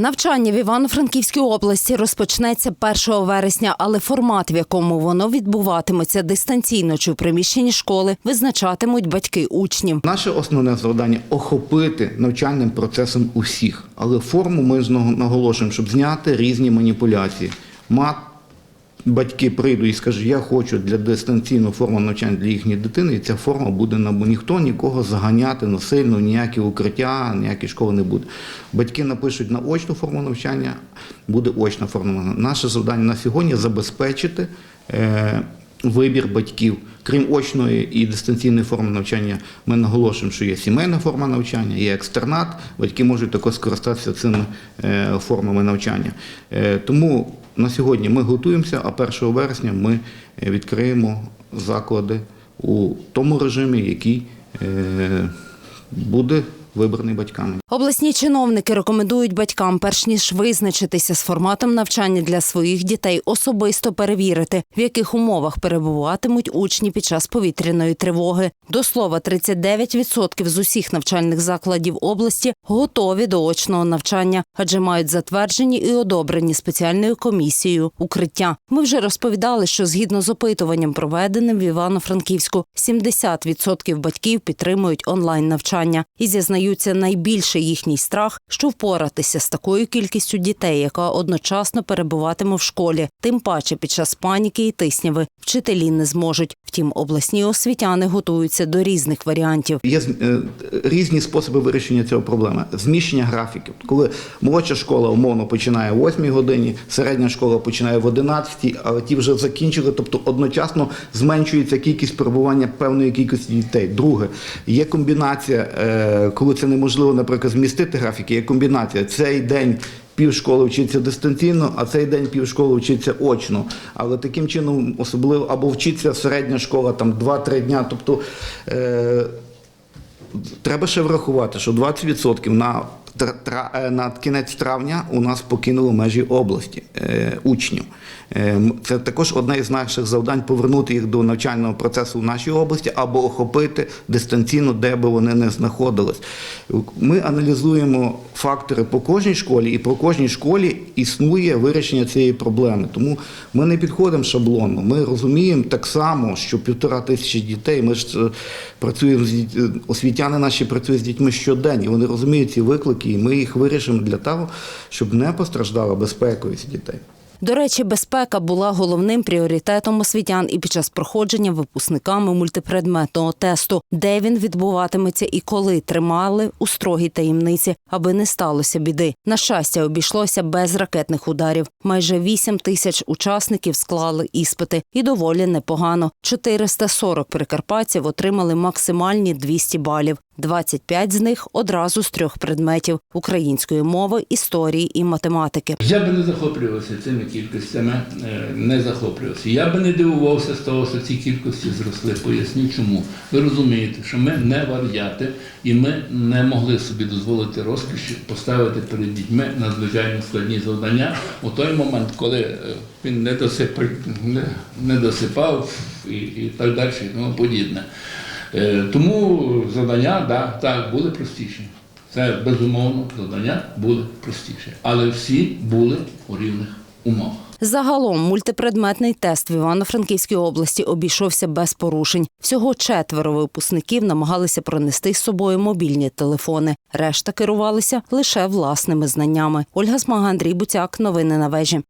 Навчання в Івано-Франківській області розпочнеться 1 вересня, але формат, в якому воно відбуватиметься дистанційно чи в приміщенні школи, визначатимуть батьки учнів. Наше основне завдання охопити навчальним процесом усіх, але форму ми наголошуємо, щоб зняти різні маніпуляції. Мат Батьки прийдуть і скажуть, я хочу для дистанційної форми навчання для їхньої дитини, і ця форма буде на ніхто нікого заганяти насильно, ніякі укриття, ніякі школи не буде. Батьки напишуть на очну форму навчання, буде очна форма. Наше завдання на сьогодні забезпечити е, вибір батьків. Крім очної і дистанційної форми навчання, ми наголошуємо, що є сімейна форма навчання, є екстернат. Батьки можуть також скористатися цими е, формами навчання. Е, Тому на сьогодні ми готуємося, а 1 вересня ми е, відкриємо заклади у тому режимі, який е, буде вибраний батьками. Обласні чиновники рекомендують батькам, перш ніж визначитися з форматом навчання для своїх дітей, особисто перевірити, в яких умовах перебуватимуть учні під час повітряної тривоги. До слова, 39% з усіх навчальних закладів області готові до очного навчання, адже мають затверджені і одобрені спеціальною комісією укриття. Ми вже розповідали, що згідно з опитуванням, проведеним в Івано-Франківську, 70% батьків підтримують онлайн навчання і зізнаються найбільший їхній страх, що впоратися з такою кількістю дітей, яка одночасно перебуватиме в школі, тим паче під час паніки і тисняви вчителі не зможуть. Втім, обласні освітяни готуються до різних варіантів. Є е, різні способи вирішення цього проблеми. Зміщення графіків. Коли молодша школа умовно починає о 8 годині, середня школа починає в 11, але ті вже закінчили, тобто одночасно зменшується кількість перебування певної кількості дітей. Друге, є комбінація, е, коли це неможливо, наприклад, змістити графіки, є комбінація. Цей день півшколи вчиться дистанційно, а цей день півшколи вчиться очно. Але таким чином особливо або вчиться середня школа там 2-3 дня. Тобто е, треба ще врахувати, що 20% на, на кінець травня у нас покинули межі області е, учнів. Е, Це також одне із наших завдань повернути їх до навчального процесу в нашій області або охопити дистанційно, де би вони не знаходились. Ми аналізуємо фактори по кожній школі, і по кожній школі існує вирішення цієї проблеми. Тому ми не підходимо шаблонно. Ми розуміємо так само, що півтора тисячі дітей. Ми ж е, працюємо з освітяни наші працюють з дітьми щодень, і вони розуміють ці виклики, і ми їх вирішимо для того, щоб не постраждала безпековість дітей. До речі, безпека була головним пріоритетом освітян і під час проходження випускниками мультипредметного тесту, де він відбуватиметься і коли тримали у строгій таємниці, аби не сталося біди. На щастя, обійшлося без ракетних ударів. Майже 8 тисяч учасників склали іспити, і доволі непогано. 440 прикарпатців отримали максимальні 200 балів. 25 з них одразу з трьох предметів української мови, історії і математики. Я би не захоплювався цими кількостями, е, не захоплювався. Я би не дивувався з того, що ці кількості зросли. Поясню чому. Ви розумієте, що ми не вар'яти, і ми не могли собі дозволити розкоші поставити перед дітьми надзвичайно складні завдання у той момент, коли е, він не досипав, не, досипав і, і так далі, і тому подібне. Е, Тому завдання, да, так, були простіші. Це безумовно завдання були простіші. Але всі були у рівних умовах. Загалом мультипредметний тест в Івано-Франківській області обійшовся без порушень. Всього четверо випускників намагалися пронести з собою мобільні телефони. Решта керувалися лише власними знаннями. Ольга Смага, Андрій Буцяк. Новини на вежі.